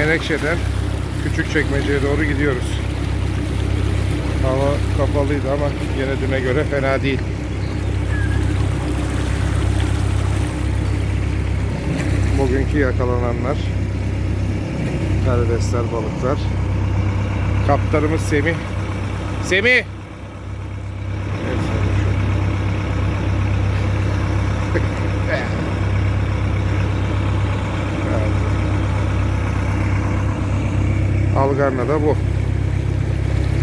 Menekşe'den küçük çekmeceye doğru gidiyoruz. Hava kapalıydı ama yine düne göre fena değil. Bugünkü yakalananlar karidesler, balıklar. Kaptanımız Semih. Semih şu. Algarna da bu.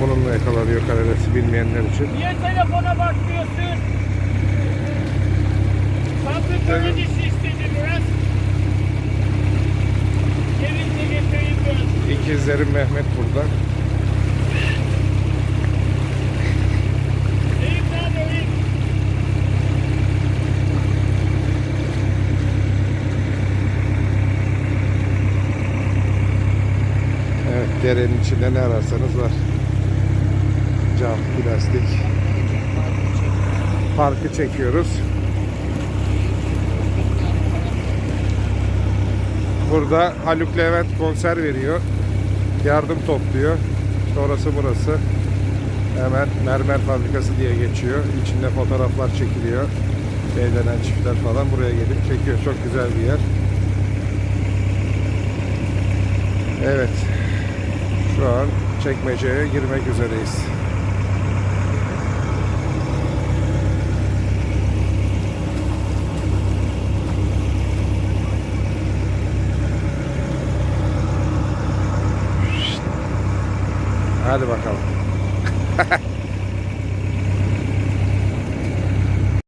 Bununla yakalanıyor karidesi bilmeyenler için. Niye telefona bakmıyorsun? Fabrika ödesi istedi biraz. Gelince getireyim ben. İkizlerim Mehmet burada. Derenin içinde ne ararsanız var. Cam, plastik. Parkı çekiyoruz. Burada Haluk Levent konser veriyor. Yardım topluyor. İşte burası. Hemen mermer fabrikası diye geçiyor. İçinde fotoğraflar çekiliyor. Evlenen çiftler falan buraya gelip çekiyor. Çok güzel bir yer. Evet. Şu an çekmeceye girmek üzereyiz. Hadi bakalım.